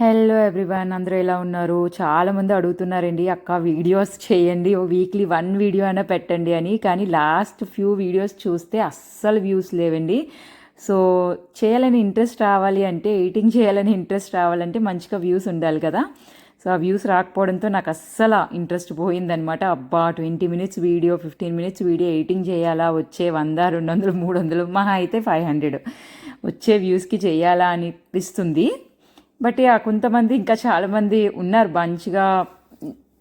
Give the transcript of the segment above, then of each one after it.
Hello everyone అందరూ ఎలా ఉన్నారు? చాలామంది అడుగుతున్నారండి అక్క వీడియోస్ చేయండి. వీక్లీ వన్ వీడియో అయినా పెట్టండి అని. కానీ లాస్ట్ ఫ్యూ వీడియోస్ చూస్తే అస్సలు వ్యూస్ లేవండి. సో చేయాలని ఇంట్రెస్ట్ రావాలి అంటే ఎయిటింగ్ చేయాలని ఇంట్రెస్ట్ రావాలంటే మంచిగా వ్యూస్ ఉండాలి కదా. సో ఆ వ్యూస్ రాకపోవడంతో నాకు అస్సలు ఇంట్రెస్ట్ పోయిందనమాట అబ్బా twenty minutes video fifteen minutes video editing చేయాలా? వచ్చే వంద రెండు వందలు మూడు వందలు మహా అయితే ఫైవ్ హండ్రెడ్ వచ్చే వ్యూస్కి చేయాలా అనిపిస్తుంది. బట్ ఆ కొంతమంది ఇంకా చాలామంది ఉన్నారు మంచిగా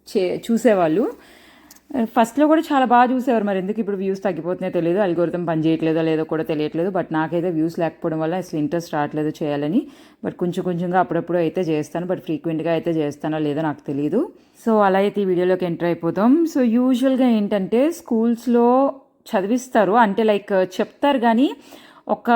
చే చూసేవాళ్ళు. ఫస్ట్లో కూడా చాలా బాగా చూసేవారు. మరి ఎందుకు ఇప్పుడు వ్యూస్ తగ్గిపోతున్నాయో తెలియదు. అల్గోరిథం పని చేయట్లేదో లేదో కూడా తెలియట్లేదు. బట్ నాకైతే వ్యూస్ లేకపోవడం వల్ల అసలు ఇంట్రెస్ట్ రావట్లేదు చేయాలని. బట్ కొంచెం కొంచెంగా అప్పుడప్పుడు అయితే చేస్తాను. బట్ ఫ్రీక్వెంట్గా అయితే చేస్తానో లేదో నాకు తెలియదు సో అలా అయితే ఈ వీడియోలోకి ఎంటర్ అయిపోతాం. సో యూజువల్గా ఏంటంటే స్కూల్స్లో చదివిస్తారు. అంటే లైక్ చెప్తారు కానీ ఒక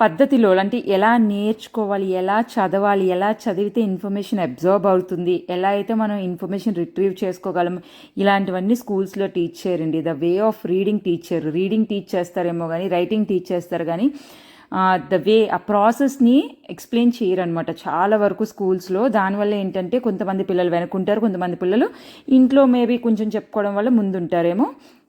పద్ధతిలో అంటే ఎలా నేర్చుకోవాలి ఎలా చదవాలి ఎలా చదివితే ఇన్ఫర్మేషన్ అబ్జర్వ్ అవుతుంది ఎలా అయితే మనం ఇన్ఫర్మేషన్ రిట్రీవ్ చేసుకోగలం ఇలాంటివన్నీ స్కూల్స్లో టీచ్ చేయరండి the way of reading teacher. Reading teach చేస్తారేమో కానీ రైటింగ్ టీచ్ చేస్తారు కానీ ద వే ఆ ప్రాసెస్ని ఎక్స్ప్లెయిన్ చేయరనమాట చాలా వరకు స్కూల్స్లో దానివల్ల ఏంటంటే కొంతమంది పిల్లలు వెనుకుంటారు కొంతమంది పిల్లలు ఇంట్లో మేబీ కొంచెం చెప్పుకోవడం వల్ల ముందుంటారేమో.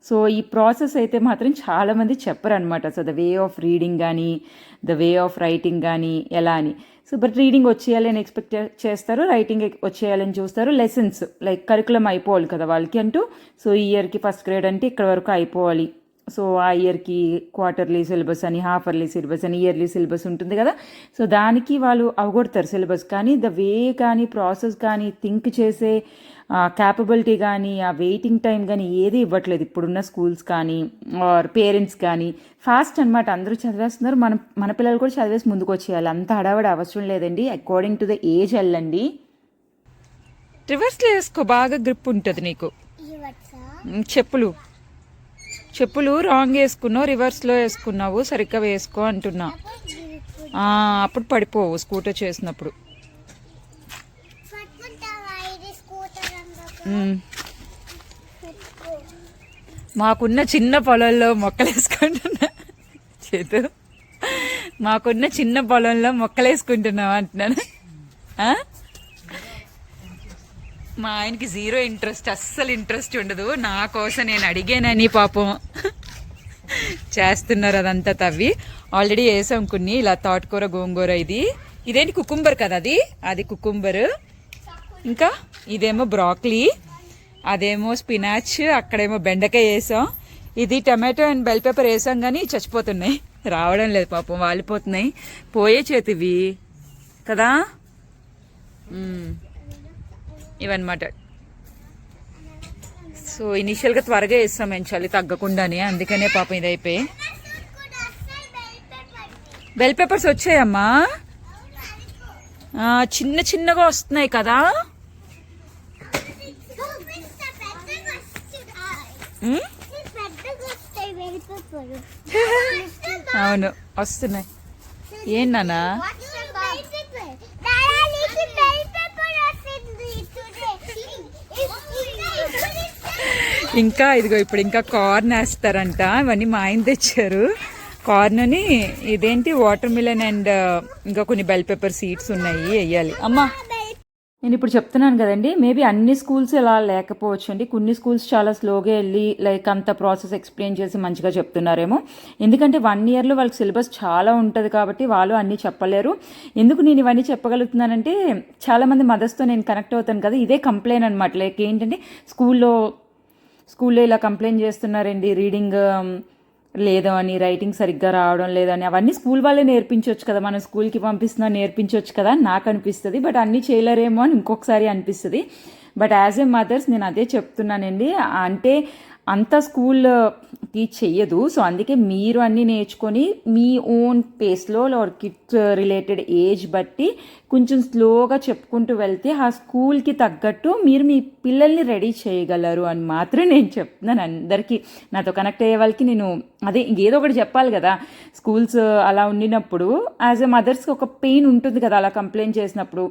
సో ఈ ప్రాసెస్ అయితే మాత్రం చాలామంది చెప్పరనమాట so the way of reading కానీ ద వే ఆఫ్ రైటింగ్ కానీ ఎలా అని. సో బట్ రీడింగ్ వచ్చేయాలని ఎక్స్పెక్ట్ చేస్తారు రైటింగ్ వచ్చేయాలని చూస్తారు. లెసన్స్ లైక్ కరికులం అయిపోవాలి కదా వాళ్ళకి అంటూ. సో ఈ ఇయర్కి ఫస్ట్ గ్రేడ్ అంటే ఇక్కడ వరకు అయిపోవాలి. సో ఆ ఇయర్కి క్వార్టర్లీ సిలబస్ అని హాఫ్ అర్లీ సిలబస్ అని ఇయర్లీ సిలబస్ ఉంటుంది కదా. సో దానికి వాళ్ళు అవగొడతారు సిలబస్. కానీ ద వే కానీ ప్రాసెస్ కానీ థింక్ చేసే క్యాపబిలిటీ కానీ ఆ వెయిటింగ్ టైం కానీ ఏది ఇవ్వట్లేదు. ఇప్పుడున్న స్కూల్స్ కానీ ఆర్ పేరెంట్స్ కానీ. ఫాస్ట్ అనమాట అందరూ చదివేస్తున్నారు. మన మన పిల్లలు కూడా చదివేసి ముందుకు వచ్చేయాలి. అంత హడావడి అవసరం లేదండి. అకార్డింగ్ టు ద ఏజ్ వెళ్ళండి రివర్స్లో వేసుకో బాగా గ్రిప్ ఉంటుంది నీకు. చెప్పులు. చెప్పులు రాంగ్ వేసుకున్నావు రివర్స్లో వేసుకున్నావు సరిగ్గా వేసుకో అంటున్నా. అప్పుడు పడిపోవు స్కూటర్ చేసినప్పుడు. మాకున్న చిన్న పొలంలో మొక్కలు వేసుకుంటున్నా. చేతు. మాకున్న చిన్న పొలంలో మొక్కలు వేసుకుంటున్నావు అంటున్నాను. మా ఆయనకి జీరో ఇంట్రెస్ట్ అస్సలు ఇంట్రెస్ట్ ఉండదు. నా కోసం నేను అడిగానని పాపం చేస్తున్నారు అదంతా తవ్వి. ఆల్రెడీ వేసాం కొన్ని ఇలా తోటకూర గోంగూర ఇది. ఇదేంటి కుకుంబర్ కదా అది? అది కుకుంబర్. ఇంకా ఇదేమో బ్రాక్లీ అదేమో స్పినాచ్ అక్కడేమో బెండకాయ వేసాం. ఇది టమాటో అండ్ బెల్ పేపర్ వేసాం కానీ చచ్చిపోతున్నాయి. రావడం లేదు పాపం వాలిపోతున్నాయి. పోయే చేతివి కదా? ఇవన్నమాట సో ఇనిషియల్గా త్వరగా వేస్తాం మేము చలి తగ్గకుండానే అందుకనే పాపం ఇది అయిపోయి బెల్ పేపర్స్ వచ్చాయమ్మా చిన్న చిన్నగా వస్తున్నాయి కదా? అవును వస్తున్నాయి. ఏంటన్నా ఇంకా ఇదిగో ఇప్పుడు ఇంకా కార్న్ వేస్తారంట. ఇవన్నీ మా ఆయన తెచ్చారు. కార్న్ని ఇదేంటి? వాటర్ మిలన్ అండ్ ఇంకా కొన్ని బెల్ పేపర్ సీడ్స్ ఉన్నాయి వేయాలి. అమ్మా! నేను ఇప్పుడు చెప్తున్నాను కదండి మేబీ అన్ని స్కూల్స్ ఇలా లేకపోవచ్చు అండి కొన్ని స్కూల్స్ చాలా స్లోగా వెళ్ళి లైక్ అంత ప్రాసెస్ ఎక్స్ప్లెయిన్ చేసి మంచిగా చెప్తున్నారేమో. ఎందుకంటే వన్ ఇయర్లో వాళ్ళకి సిలబస్ చాలా ఉంటుంది కాబట్టి వాళ్ళు అన్నీ చెప్పలేరు. ఎందుకు నేను ఇవన్నీ చెప్పగలుగుతున్నానంటే చాలామంది మదర్స్తో నేను కనెక్ట్ అవుతాను కదా ఇదే కంప్లైంట్ అనమాట లైక్ ఏంటంటే స్కూల్లో స్కూల్లో ఇలా కంప్లైంట్ చేస్తున్నారండి రీడింగ్ లేదు అని రైటింగ్ సరిగ్గా రావడం లేదని అవన్నీ స్కూల్ వాళ్ళే నేర్పించవచ్చు కదా మనం స్కూల్కి పంపిస్తున్నా నేర్పించవచ్చు కదా అని నాకు అనిపిస్తుంది బట్ అన్నీ చేయలేరేమో అని ఇంకొకసారి అనిపిస్తుంది. బట్ యాజ్ ఏ మదర్స్ నేను అదే చెప్తున్నానండి అంటే అంత స్కూల్ uh, టీచ్ చెయ్యదు. సో అందుకే మీరు అన్నీ నేర్చుకొని మీ ఓన్ పేస్లో ఆర్ కిట్ రిలేటెడ్ ఏజ్ బట్టి కొంచెం స్లోగా చెప్పుకుంటూ వెళ్తే ఆ స్కూల్కి తగ్గట్టు మీరు మీ పిల్లల్ని రెడీ చేయగలరు అని మాత్రం నేను చెప్తున్నాను అందరికీ. నాతో కనెక్ట్ అయ్యే వాళ్ళకి నేను అదే ఏదో ఒకటి చెప్పాలి కదా. స్కూల్స్ అలా ఉండినప్పుడు యాజ్ ఎ మదర్స్కి ఒక పెయిన్ ఉంటుంది కదా అలా కంప్లైంట్ చేసినప్పుడు.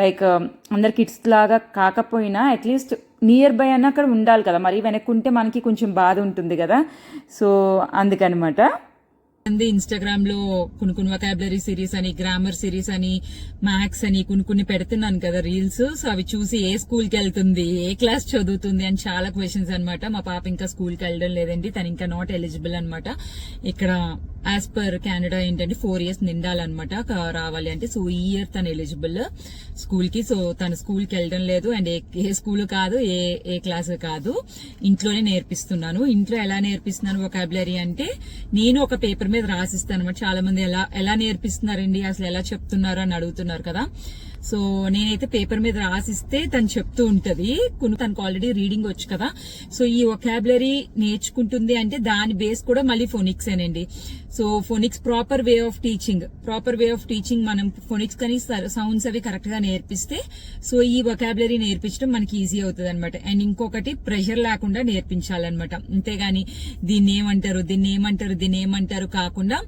లైక్ um, అందరు కిడ్స్ లాగా కాకపోయినా అట్లీస్ట్ నియర్ బై అన్న అక్కడ ఉండాలి కదా. మరి వెనక్కుంటే మనకి కొంచెం బాధ ఉంటుంది కదా. సో అందుకనమాట. మంది ఇన్స్టాగ్రామ్లో కొన్ని కొన్ని వకాబులరీ సిరీస్ అని గ్రామర్ సిరీస్ అని మ్యాథ్స్ అని కొన్ని కొన్ని పెడుతున్నాను కదా రీల్స్ సో అవి చూసి ఏ స్కూల్కి వెళ్తుంది ఏ క్లాస్ చదువుతుంది అని చాలా క్వశ్చన్స్ అన్నమాట. మా పాప ఇంకా స్కూల్కి వెళ్ళడం లేదండి. తను ఇంకా నాట్ ఎలిజిబుల్ అనమాట ఇక్కడ యాజ్ పర్ కెనడా ఏంటంటే ఫోర్ ఇయర్స్ నిండాలన్నమాట రావాలి అంటే. సో ఈ ఇయర్ తను ఎలిజిబుల్ స్కూల్కి. సో తను స్కూల్కి వెళ్ళడం లేదు అండ్ ఏ ఏ స్కూల్ కాదు ఏ ఏ క్లాస్ కాదు. ఇంట్లోనే నేర్పిస్తున్నాను. ఇంట్లో ఎలా నేర్పిస్తున్నాను వొకాబులరీ అంటే నేను ఒక పేపర్ మీద రాసిస్తాను అనమాట చాలా మంది ఎలా ఎలా నేర్పిస్తున్నారండి అసలు ఎలా చెప్తున్నారు అని అడుగుతున్నారు కదా. సో నేనైతే పేపర్ మీద రాసిస్తే తను చెప్తూ ఉంటది. కొన్ని తనకు ఆల్రెడీ రీడింగ్ వచ్చు కదా. సో ఈ ఒకాబులరీ నేర్చుకుంటుంది అంటే దాని బేస్ కూడా మళ్ళీ ఫోనిక్స్ ఏనండి. So phonics proper way of teaching proper way of teaching మనం ఫోనిక్స్ కానీ సౌండ్స్ అవి కరెక్ట్గా నేర్పిస్తే సో ఈ వొకాబులరీ నేర్పించడం మనకి ఈజీ అవుతుంది అనమాట అండ్ ఇంకొకటి ప్రెషర్ లేకుండా నేర్పించాలన్నమాట. అంతేగాని దీన్ని ఏమంటారు దీన్ని ఏమంటారు దీన్ని ఏమంటారు కాకుండా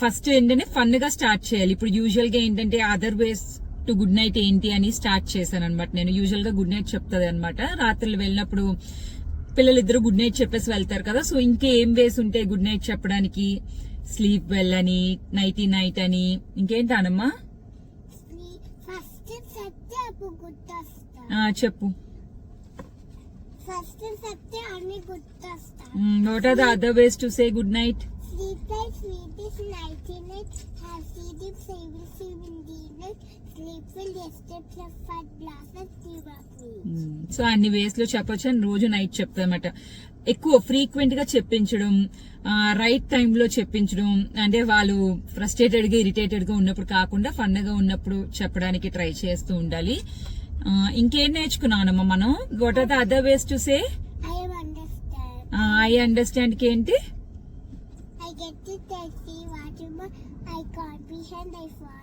ఫస్ట్ ఏంటంటే ఫన్గా స్టార్ట్ చేయాలి. ఇప్పుడు యూజువల్గా ఏంటంటే other ways to good night ఏంటి అని స్టార్ట్ చేశాను అనమాట నేను. యూజువల్గా గుడ్ నైట్ చెప్తుంది అనమాట రాత్రులు వెళ్ళినప్పుడు పిల్లలిద్దరు గుడ్ నైట్ చెప్పేసి వెళ్తారు కదా. సో ఇంకేం వేసి ఉంటాయి గుడ్ నైట్ చెప్పడానికి? స్లీప్ వెల్ అని నైటీ నైట్ అని ఇంకేంటానమ్మా గుర్తొస్తా ఆ, చెప్పు. ఫస్ట్ సత్య అన్ని గుర్తొస్తా what are the other ways to say good night sleep sweet is night so అన్ని వేస్లో చెప్పొచ్చు అని రోజు నైట్ చెప్తామట ఎక్కువ ఫ్రీక్వెంట్గా చెప్పించడం రైట్ టైం లో చెప్పించడం అంటే వాళ్ళు ఫ్రస్ట్రేటెడ్గా ఇరిటేటెడ్గా ఉన్నప్పుడు కాకుండా ఫన్గా ఉన్నప్పుడు చెప్పడానికి ట్రై చేస్తూ ఉండాలి. ఇంకేం నేర్చుకున్నానమ్మా మనం? What are the other ways to say I అండర్స్టాండ్కి ఏంటి? I get to tell see whatever I comprehend, I follow,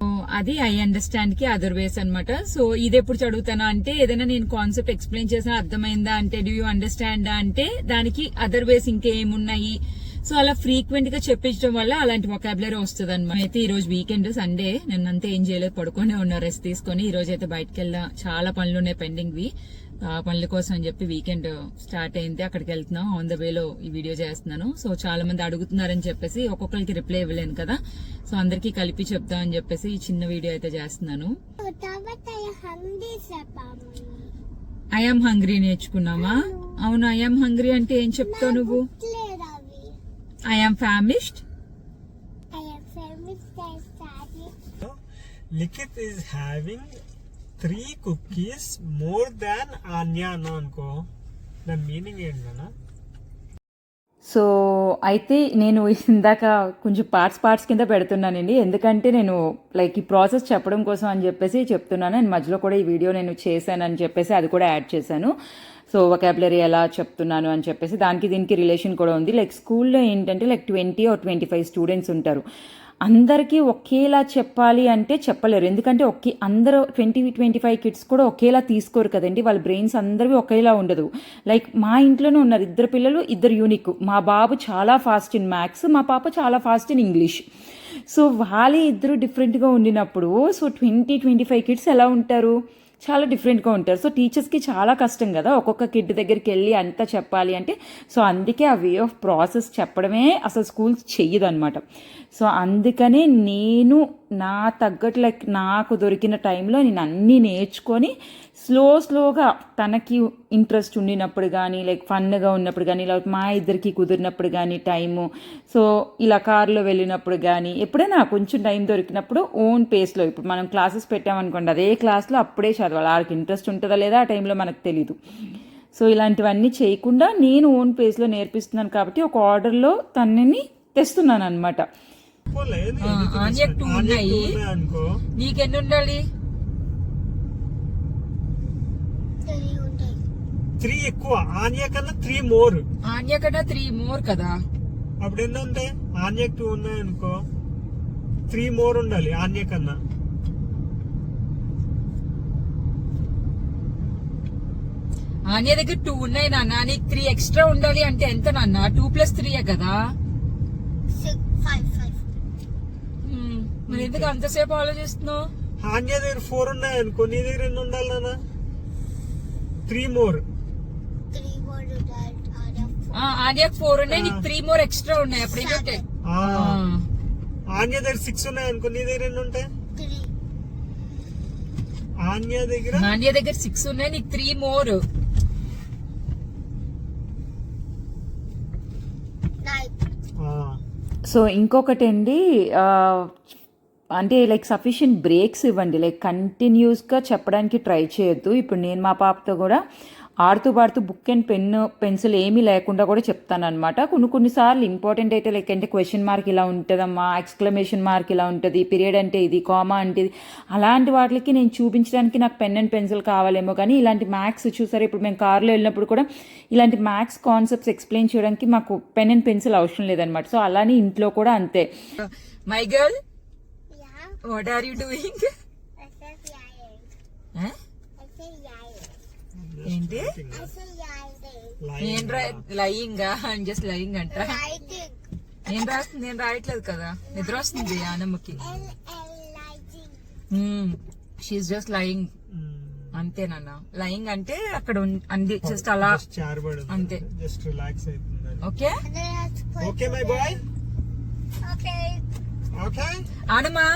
ఓ, oh, అది ఐ అండర్స్టాండ్కి అదర్ వేస్ అన్నమాట. సో ఇది ఎప్పుడు చదువుతానా అంటే ఏదైనా నేను కాన్సెప్ట్ ఎక్స్ప్లెయిన్ చేసిన అర్థమైందా అంటే డూ యూ అండర్స్టాండ్ అంటే దానికి అదర్ వేస్ ఇంకేమున్నాయి? సో అలా ఫ్రీక్వెంట్గా చెప్పించడం వల్ల అలాంటి వొకాబులరీ వస్తుంది అనమాట అయితే ఈ రోజు వీకెండ్ సండే నిన్నంతా అంతా ఏం చేయలేదు పడుకునే ఉన్నా రెస్ట్ తీసుకొని ఈ రోజు అయితే బయటకు వెళ్ళా చాలా పనులు ఉన్నాయి పెండింగ్ వి. ఆ పనుల కోసం అని చెప్పి వీకెండ్ స్టార్ట్ అయింది అక్కడికి వెళ్తున్నాం ఆన్ ద వేలో ఈ వీడియో చేస్తున్నాను సో చాలా మంది అడుగుతున్నారని చెప్పేసి ఒక్కొక్కరికి రిప్లై ఇవ్వలేను కదా సో అందరికీ కలిపి చెప్తా అని చెప్పేసి ఈ చిన్న వీడియో అయితే చేస్తున్నాను. ఐఎమ్ హంగ్రీ నేర్చుకున్నామా అవును ఐఎమ్ హంగ్రీ అంటే ఏం చెప్తావు నువ్వు. I'm famished. Likhith is having three cookies more than Anya అన్నా అనుకో. దాని మీనింగ్ ఏంటన్నా సో అయితే నేను ఇందాక కొంచెం పార్ట్స్ పార్ట్స్ కింద పెడుతున్నానండి. ఎందుకంటే నేను లైక్ ఈ ప్రాసెస్ చెప్పడం కోసం అని చెప్పేసి చెప్తున్నాను. అండ్ మధ్యలో కూడా ఈ వీడియో నేను చేశానని చెప్పేసి అది కూడా యాడ్ చేశాను. సో వొకాబులరీ ఎలా చెప్తున్నాను అని చెప్పేసి దానికి దీనికి రిలేషన్ కూడా ఉంది. లైక్ స్కూల్లో ఏంటంటే like twenty or twenty five students ఉంటారు. అందరికీ ఒకేలా చెప్పాలి అంటే చెప్పలేరు. ఎందుకంటే ఒకే అందరూ ట్వంటీ ట్వంటీ ఫైవ్ కిడ్స్ కూడా ఒకేలా తీసుకోరు కదండి. వాళ్ళ బ్రెయిన్స్ అందరివి ఒకేలా ఉండదు. లైక్ మా ఇంట్లోనే ఉన్నారు ఇద్దరు పిల్లలు ఇద్దరు యూనిక్ మా బాబు చాలా ఫాస్ట్ ఇన్ మ్యాథ్స్ మా పాప చాలా ఫాస్ట్ ఇన్ ఇంగ్లీష్ సో వాళ్ళే ఇద్దరు డిఫరెంట్గా ఉండినప్పుడు so twenty twenty five kids ఎలా ఉంటారు? చాలా డిఫరెంట్గా ఉంటారు. సో టీచర్స్కి చాలా కష్టం కదా. ఒక్కొక్క కిడ్ దగ్గరికి వెళ్ళి అంతా చెప్పాలి అంటే సో అందుకే ఆ వే ఆఫ్ ప్రాసెస్ చెప్పడమే అసలు స్కూల్స్ చెయ్యదన్నమాట. సో అందుకనే నేను నా తగ్గట్టు లైక్ నాకు దొరికిన టైంలో నేను అన్నీ నేర్చుకొని స్లో స్లోగా తనకి ఇంట్రెస్ట్ ఉండినప్పుడు కానీ లైక్ ఫన్గా ఉన్నప్పుడు కానీ లేకపోతే మా ఇద్దరికి కుదిరినప్పుడు కానీ టైము. సో ఇలా కారులో వెళ్ళినప్పుడు కానీ ఎప్పుడైనా కొంచెం టైం దొరికినప్పుడు ఓన్ పేస్లో ఇప్పుడు మనం క్లాసెస్ పెట్టామనుకోండి అదే క్లాస్లో అప్పుడే చదవాలి. వాళ్ళకి ఇంట్రెస్ట్ ఉంటుందా లేదా ఆ టైంలో మనకు తెలీదు. సో ఇలాంటివన్నీ చేయకుండా నేను ఓన్ పేస్లో నేర్పిస్తున్నాను కాబట్టి ఒక ఆర్డర్లో తనని తెస్తున్నాను అనమాట ఆన్యకు ఉన్నాయి. నీకెన్ని ఉండాలి ఉంటాయి. త్రీ ఎక్కువ ఆన్యా కన్నా త్రీ మోర్. ఆన్య కన్నా త్రీ మోర్ కదా? అప్పుడు ఏంటంటే ఆన్యకు టూ ఉన్నాయి అనుకో. త్రీ మోర్ ఉండాలి ఆన్య కన్నా. ఆన్య దగ్గర టూ ఉన్నాయి నాన్న. నీకు త్రీ ఎక్స్ట్రా ఉండాలి అంటే ఎంత నాన్న? టూ ప్లస్ త్రీయే కదా. హ్మ్, మరి ఎందుకు అంతసేపు ఆలోచిస్తున్నావు? ఆన్య దగ్గర ఫోర్ ఉన్నాయి అనుకో. నీ దగ్గర ఎన్ని ఉండాలి నాన్న? Three more. ఆర్యాకి ఫోర్ ఉన్నాయి. నీకు త్రీ మోర్ ఎక్స్ట్రా ఉన్నాయి. అప్పుడు ఆ. ఆన్య దగ్గర సిక్స్ ఉన్నాయి అనుకో. నీ దగ్గర ఎన్ని ఉంటాయి. ఆన్య దగ్గర? నాణ్య దగ్గర సిక్స్ ఉన్నాయి. నీకు త్రీ మోర్ సో ఇంకొకటి అండి ఆ, అంటే లైక్ సఫిషియంట్ బ్రేక్స్ ఇవ్వండి. లైక్ కంటిన్యూస్గా చెప్పడానికి ట్రై చేయొద్దు. ఇప్పుడు నేను మా పాపతో కూడా ఆడుతూ పాడుతూ బుక్ అండ్ పెన్ పెన్సిల్ ఏమీ లేకుండా కూడా చెప్తానమాట కొన్ని కొన్నిసార్లు ఇంపార్టెంట్ అయితే లైక్ అంటే క్వశ్చన్ మార్క్ ఇలా ఉంటుందమ్మా ఎక్స్క్లమేషన్ మార్క్ ఇలా ఉంటుంది పీరియడ్ అంటే ఇది కామా అంటే ఇది. అలాంటి వాటికి నేను చూపించడానికి నాకు పెన్ అండ్ పెన్సిల్ కావాలేమో కానీ ఇలాంటి మ్యాథ్స్ చూసారు? ఇప్పుడు మేము కార్లో వెళ్ళినప్పుడు కూడా ఇలాంటి మ్యాథ్స్ కాన్సెప్ట్స్ ఎక్స్ప్లెయిన్ చేయడానికి మాకు పెన్ అండ్ పెన్సిల్ అవసరం లేదనమాట సో అలానే ఇంట్లో కూడా అంతే. My girl what are you doing I said yay. I said yay. ఏంటి. నేను లయింగ్ జస్ట్ లయింగ్ అంట. నేను రాస్తుంది నేను రాయట్లేదు కదా నిద్ర వస్తుంది ఆనమ్మకి. She's just lying. అంతేనన్న లయింగ్ అంటే అక్కడ అంది జస్ట్ అలా Just చారబడి ఉంది. అంతే. జస్ట్ రిలాక్స్ అవుతుంది okay. Okay my boy Okay. Okay ఆనమ్మా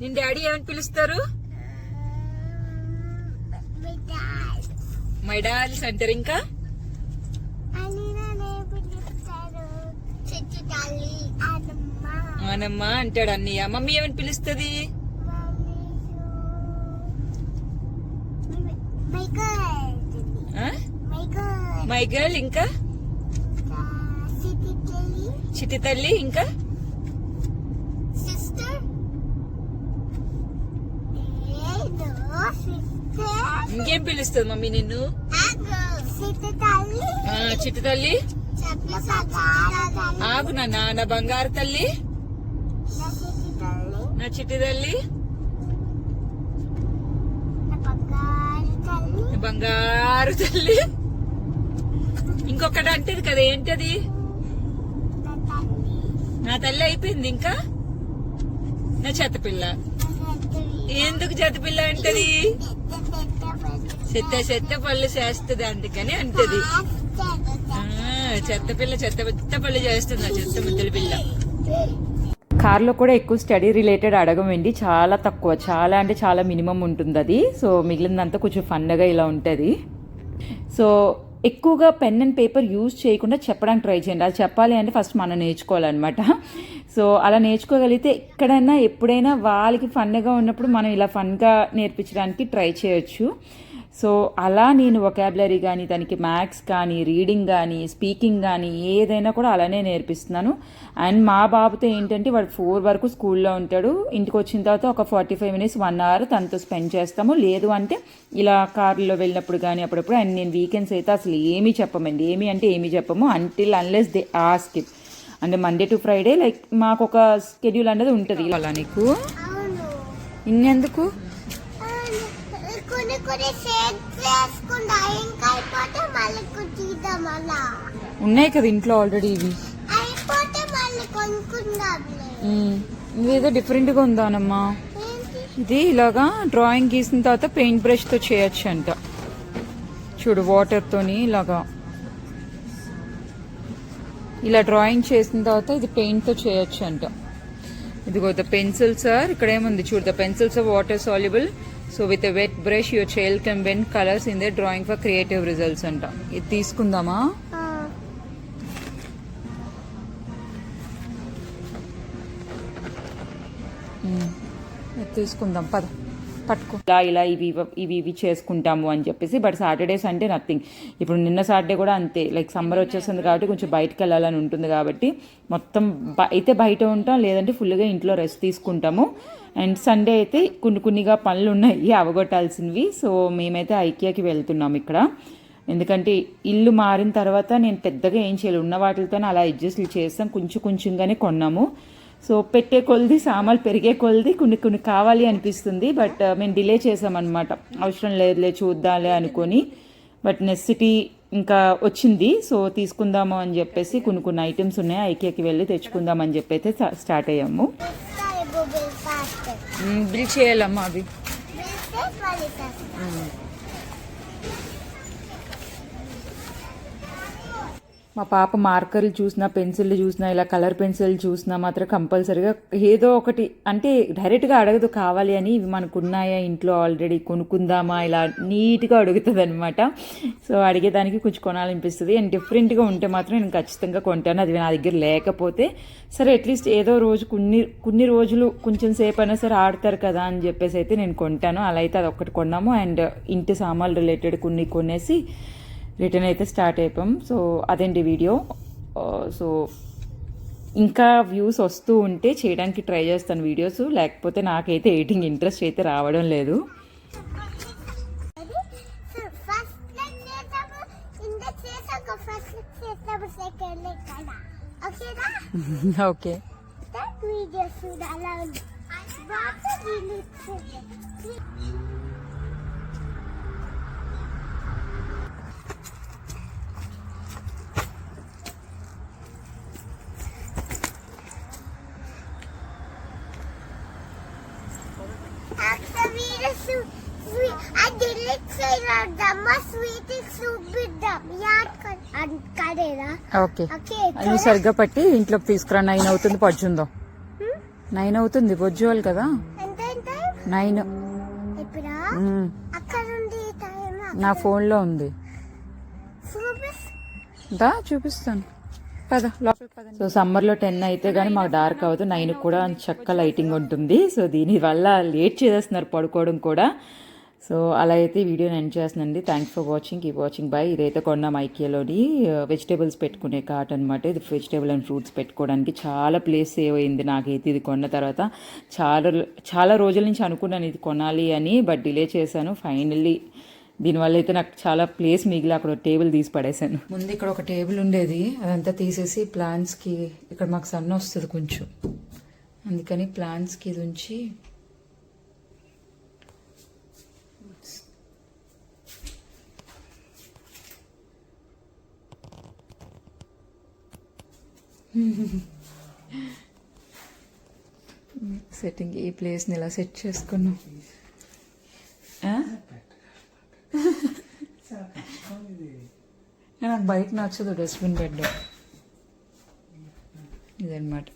నేను డాడీ ఏమని పిలుస్తారు. మై డాల్స్ అంటారు ఇంకా? ఆనమ్మా అంటాడు అన్నయ్య. మమ్మీ ఏమని పిలుస్తుంది? మై గర్ల్ ఇంకా? చిట్టి తల్లి ఇంకా? ఇంకేం పిలుస్తుంది మమ్మీ నిన్ను? తల్లి ఆ, చిట్టి తల్లి? ఆగు నాన్న నా బంగారు తల్లి. నా తల్లి చిట్టి తల్లి. బంగారు తల్లి. ఇంకొకటి అంటది కదా ఏంటది? నా తల్లి నా తల్లి అయిపోయింది ఇంకా? నా చెత్త పిల్ల. ఎందుకు చెత్త పిల్ల అంటది? చెత్త చెత్త పళ్ళు చేస్తుంది అందుకని అంటది. చెత్త పిల్ల చెత్త పెద్ద పళ్ళు చేస్తుంది ఆ చెత్త ముద్దల పిల్ల? కార్లో కూడా ఎక్కువ స్టడీ రిలేటెడ్ అడగమండి చాలా తక్కువ. చాలా అంటే చాలా మినిమం ఉంటుంది అది. సో మిగిలినంతా కొంచెం ఫన్గా ఇలా ఉంటుంది. సో ఎక్కువగా పెన్ అండ్ పేపర్ యూజ్ చేయకుండా చెప్పడానికి ట్రై చేయండి. అది చెప్పాలి అంటే ఫస్ట్ మనం నేర్చుకోవాలన్నమాట. సో అలా నేర్చుకోగలిగితే ఎక్కడైనా ఎప్పుడైనా వాళ్ళకి ఫన్గా ఉన్నప్పుడు మనం ఇలా ఫన్గా నేర్పించడానికి ట్రై చేయొచ్చు. సో అలా నేను వొకాబులరీ కానీ దానికి మ్యాథ్స్ కానీ రీడింగ్ కానీ స్పీకింగ్ కానీ ఏదైనా కూడా అలానే నేర్పిస్తున్నాను. అండ్ మా బాబుతో ఏంటంటే వాడు ఫోర్ వరకు స్కూల్లో ఉంటాడు. ఇంటికి వచ్చిన తర్వాత ఒక forty five minutes one hour తనతో స్పెండ్ చేస్తాము. లేదు అంటే ఇలా కార్లో వెళ్ళినప్పుడు కానీ అప్పుడప్పుడు అండ్ నేను వీకెండ్స్ అయితే అసలు ఏమీ చెప్పమండి. ఏమీ అంటే ఏమీ చెప్పము. Until unless they ask it అంటే మండే టు ఫ్రైడే లైక్ మాకు ఒక స్కెడ్యూల్ అనేది ఉంటుంది. అలా నీకు? ఇన్నెందుకు? ఉన్నాయి కదా ఇంట్లో ఆల్రెడీ ఇవి. ఇదేదో డిఫరెంట్గా ఉందానమ్మా. ఇది ఇలాగా డ్రాయింగ్ గీసిన తర్వాత పెయింట్ బ్రష్తో చేయొచ్చు అంట చూడు వాటర్తోని ఇలాగా. ఇలా డ్రాయింగ్ చేసిన తర్వాత ఇది పెయింట్తో చేయొచ్చు అంట ఇదిగో ద పెన్సిల్ సార్ ఇక్కడ ఏముంది చూడు the pencils are water soluble so with wet brush your child can when colours in the drawing for creative results అంట. ఇది తీసుకుందామా? తీసుకుందాం పద. పట్టుకో. ఇలా ఇలా ఇవి ఇవి ఇవి చేసుకుంటాము అని చెప్పేసి బట్ సాటర్డేస్ అంటే నథింగ్. ఇప్పుడు నిన్న సాటర్డే కూడా అంతే. లైక్ సమ్మర్ వచ్చేస్తుంది కాబట్టి కొంచెం బయటకు వెళ్ళాలని ఉంటుంది కాబట్టి మొత్తం అయితే బయట ఉంటాం లేదంటే ఫుల్గా ఇంట్లో రెస్ట్ తీసుకుంటాము. అండ్ సండే అయితే కొన్ని కొన్నిగా పనులు ఉన్నాయి అవగొట్టాల్సినవి. సో మేమైతే ఐకియాకి వెళ్తున్నాం ఇక్కడ. ఎందుకంటే ఇల్లు మారిన తర్వాత నేను పెద్దగా ఏం చేయాలి ఉన్న వాటితోనే అలా అడ్జస్ట్లు చేస్తాం. కొంచెం కొంచెంగానే కొన్నాము. సో పెట్టే కొలది సామాన్లు పెరిగే కొలది కొన్ని కొన్ని కావాలి అనిపిస్తుంది బట్ మేము డిలే చేసామన్నమాట. అవసరం లేదులే చూద్దాంలే అనుకొని. బట్ నెసిటీ ఇంకా వచ్చింది సో తీసుకుందాము అని చెప్పేసి కొన్ని కొన్ని ఐటమ్స్ ఉన్నాయి. ఐకేకి వెళ్ళి తెచ్చుకుందాం అని చెప్పి అయితే స్టార్ట్ అయ్యాము. బిల్ చేయాలమ్మా అవి మా పాప మార్కర్లు చూసినా పెన్సిళ్ళు చూసినా ఇలా కలర్ పెన్సిల్ చూసినా మాత్రం కంపల్సరీగా ఏదో ఒకటి అంటే డైరెక్ట్గా అడగదు కావాలి అని ఇవి మనకు ఉన్నాయా ఇంట్లో ఆల్రెడీ కొనుక్కుందామా ఇలా నీట్గా అడుగుతుంది అనమాట సో అడిగేదానికి కొంచెం కొనాలనిపిస్తుంది. అండ్ డిఫరెంట్గా ఉంటే మాత్రం నేను ఖచ్చితంగా కొంటాను. అది నా దగ్గర లేకపోతే సరే అట్లీస్ట్ ఏదో రోజు కొన్ని కొన్ని రోజులు కొంచెం సేపు అయినా సరే ఆడతారు కదా అని చెప్పేసి అయితే నేను కొంటాను. అలా అయితే అది ఒక్కటి కొన్నాము. అండ్ ఇంటి సామాన్లు రిలేటెడ్ కొన్ని కొనేసి రిటర్న్ అయితే స్టార్ట్ అయిపోయాం. సో అదేంటి వీడియో? సో ఇంకా వ్యూస్ వస్తూ ఉంటే చేయడానికి ట్రై చేస్తాను వీడియోస్. లేకపోతే నాకైతే ఎడిటింగ్ ఇంట్రెస్ట్ అయితే రావడం లేదు. So first leg చేద్దాము ఇంత చేసాక ఫస్ట్ leg చేద్దాము సెకండ్ లెగ్ కదా ఓకేనా ఓకే దట్ వీడియో చూడాలా ఉంది వాటర్ రిలీజ్ After వీడియో అది రిలీజ్ చేయడమ్మా స్వీట్ చూపిద్దాం యాడ్ కడేరా ఓకే. నువ్వు సరిగ్గా పట్టి ఇంట్లోకి తీసుకురా నైన్ అవుతుంది పజ్జుందో. నైన్ అవుతుంది పొజ్జువాలి కదా. నైన్. నా ఫోన్లో ఉంది. దా చూపిస్తాను. పద లోపలికి పద. సో సమ్మర్లో టెన్ అయితే కానీ మాకు డార్క్ అవ్వదు. నైన్ కూడా చక్క లైటింగ్ ఉంటుంది. సో దీనివల్ల లేట్ చేసేస్తున్నారు పడుకోవడం కూడా. సో అలా అయితే వీడియో ఎండ్ చేస్తుందండి thanks for watching keep watching bye ఇదైతే కొన్నాం ఐకియాలోని వెజిటేబుల్స్ పెట్టుకునే కార్ట్ అనమాట ఇది వెజిటేబుల్ అండ్ ఫ్రూట్స్ పెట్టుకోవడానికి చాలా ప్లేస్ సేవ్ అయింది నాకైతే ఇది కొన్న తర్వాత. చాలా చాలా రోజుల నుంచి అనుకున్నాను ఇది కొనాలి అని బట్ డిలే చేశాను. ఫైనల్లీ దీనివల్ల అయితే నాకు చాలా ప్లేస్ మిగిలి అక్కడ టేబుల్ తీసి పడేశాను. ముందు ఇక్కడ ఒక టేబుల్ ఉండేది. అదంతా తీసేసి ప్లాంట్స్కి ఇక్కడ మాకు సన్ వస్తుంది కొంచెం. అందుకని ప్లాంట్స్కి ఇది ఉంచి సెట్టింగ్ ఈ ప్లేస్ని ఇలా సెట్ చేసుకున్నాం? నాకు బయట నచ్చదు డస్ట్బిన్ బెడ్ ఇదన్నమాట.